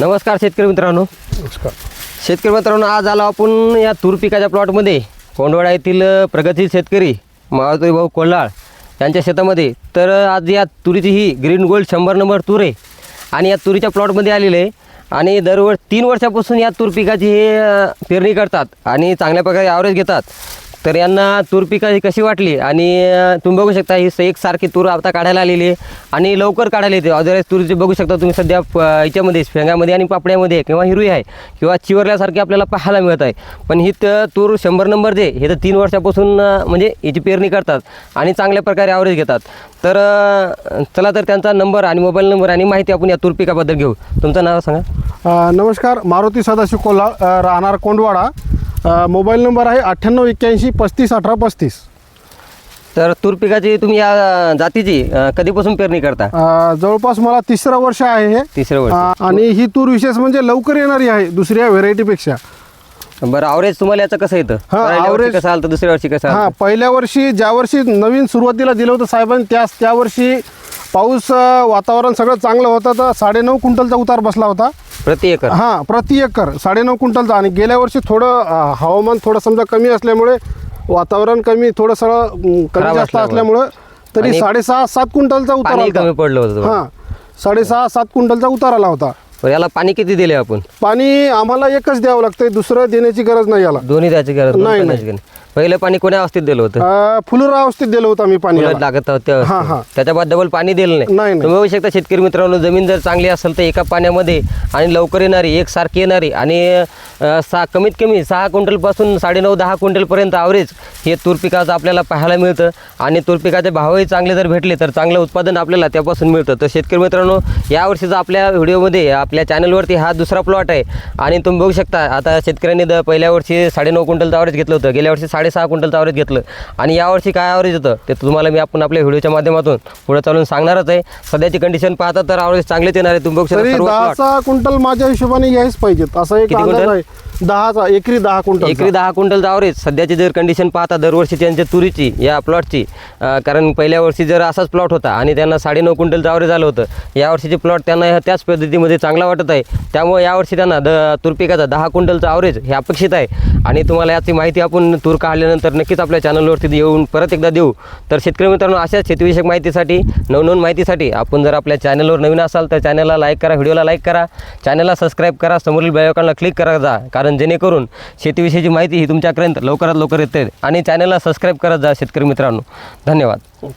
नमस्कार शेतकरी मित्रांनो. नमस्कार. शेतकरी मित्रांनो आज आलो आपण या तूर पिकाच्या प्लॉटमध्ये कोंडवाडा येथील प्रगतशील शेतकरी माळतोई भाऊ कोल्हाळ यांच्या शेतामध्ये. तर आज या तुरीची ही ग्रीन गोल्ड शंभर नंबर तूर आहे. आणि या तुरीच्या प्लॉटमध्ये आलेले आहे. आणि दरवर्ष तीन वर्षापासून या तूर पिकाची हे पेरणी करतात. आणि चांगल्या प्रकारे ॲव्हरेज घेतात. तर यांना तूर पिकाची कशी वाटली? आणि तुम्ही बघू शकता ही स- एकसारखी तूर आता काढायला आलेली आहे. आणि लवकर काढायला येते. अदरवाईज जे बघू शकता तुम्ही सध्या प- याच्यामध्ये शेंगामध्ये आणि पापड्यामध्ये किंवा हिरवी आहे किंवा चिवरल्यासारखी आपल्याला पाहायला मिळत आहे. पण ही तर तूर शंभर नंबर जे हे तर तीन वर्षापासून म्हणजे याची पेरणी करतात आणि चांगल्या प्रकारे ॲव्हरेज घेतात. तर चला तर त्यांचा नंबर आणि मोबाईल नंबर आणि माहिती आपण या तूर पिकाबद्दल घेऊ. तुमचं नाव सांगा. नमस्कार. मारुती सदाशिव कोल्हा राहणार कोंडवाडा. मोबाईल नंबर आहे अठ्ठ्याण्णव एक्क्याऐंशी पस्तीस अठरा पस्तीस. तर तूर पिकाची तुम्ही या जातीची अ, कधीपासून पेरणी करता? अ, जवळपास मला तिसरं वर्ष आहे हे. तिसरं वर्ष. अ, आणि ही तूर विशेष म्हणजे लवकर येणारी आहे दुसऱ्या व्हेरायटीपेक्षा. बरं ॲव्हरेज तुम्हाला याचं कसं येतं? हा, पहिल्या वर्षी average- कसं आलं तर दुसऱ्या वर्षी कसं हां आलं पहिल्या वर्षी ज्या वर्षी नवीन सुरुवातीला दिलं होतं साहेबांनी त्याच त्या वर्षी पाऊस अ, वातावरण सगळं चांगलं होतं तर साडेनऊ क्विंटलचा उतार बसला होता. प्रति एकर? हां प्रति एकर. साडेनऊ क्विंटलचा. आणि गेल्या वर्षी थोडं अ, हवामान थोडं समजा कमी असल्यामुळे वातावरण कमी थोडं सगळं कमी खराब जास्त असल्यामुळे. असल्यामुळे तरी आणि साडेसहा सात क्विंटलचा उतार पाणी कमी आला पडलं होतं. हां साडेसहा सात क्विंटलचा उतार आला होता. बरं, याला पाणी किती दिले आपण पाणी आम्हाला एकच द्यावं लागतंय दुसरं देण्याची गरज नाही याला दोन्ही द्यायची गरज दोन नाही, पाण्याची गरज. पहिलं पाणी कोण्या अवस्थेत दिलं होतं अ, फुलुरा अवस्थेत दिलं होतं आम्ही पाणी उलट. लागत होतं हां, हां. त्याच्या बाद डबल पाणी दिलं नाही. तुम्ही बघू शकता शेतकरी मित्रांनो जमीन जर चांगली असेल तर एका पाण्यामध्ये आणि लवकर येणारी एकसारखी येणारी आणि अं, सहा कमीत कमी सहा क्विंटलपासून साडेनऊ दहा क्विंटलपर्यंत ॲव्हरेज हे तूर पिकाचं आपल्याला पाहायला मिळतं आणि तूर पिकाचे भावही चांगले जर भेटले तर चांगलं उत्पादन आपल्याला त्यापासून मिळतं तर शेतकरी मित्रांनो यावर्षीचा आपल्या व्हिडिओमध्ये आपल्या चॅनलवरती हा दुसरा प्लॉट आहे. आणि तुम्ही बघू शकता आता शेतकऱ्यांनी द पहिल्या वर्षी साडेनऊ क्विंटलचं ॲव्हरेज घेतलं होतं. गेल्या वर्षी साडेसहा क्विंटलचं ॲव्हरेज घेतलं. आणि यावर्षी काय ॲव्हरेज होतं ते तुम्हाला मी आपण आपल्या व्हिडिओच्या माध्यमातून पुढे चालून सांगणारच आहे. सध्याची कंडिशन पाहता तर ॲव्हरेज चांगलेच येणार आहे. तुम्ही बघू शकता क्विंटल माझ्या हिशोबाने यायच पाहिजेत. असा एक अंदाज क्विंटल? आहे. दहाचा एकरी दहा क्विंटल एकरी दहा क्विंटल जावरेज सध्याची जर कंडिशन पाहता दरवर्षी त्यांच्या तुरीची या प्लॉटची कारण पहिल्या वर्षी जर असाच प्लॉट होता आणि त्यांना साडेनऊ क्विंटल जावरेज आलं होतं यावर्षीचे प्लॉट त्यांना ह्या- त्याच पद्धतीमध्ये चांगला वाटत आहे. त्यामुळे यावर्षी त्यांना द तूर पिकाचा दहा क्विंटलचा ॲव्हरेज हे अपेक्षित आहे. आणि तुम्हाला याची माहिती आपण तूर काढल्यानंतर नक्कीच आपल्या चॅनलवरती येऊन परत एकदा देऊ. तर शेतकरी मित्रांनो अशाच शेतीविषयक माहितीसाठी नवनवीन माहितीसाठी आपण जर आपल्या चॅनलवर नवीन असाल तर चॅनलला लाईक करा व्हिडिओला लाईक करा. चॅनलला सबस्क्राईब करा समोरील बेलआयकॉनला क्लिक करा. जा. कारण कारण जेणेकरून शेतीविषयीची माहिती ही तुमच्यापर्यंत लवकरात लवकर येते आणि चॅनलला सबस्क्राईब करत जा शेतकरी मित्रांनो. धन्यवाद. हो,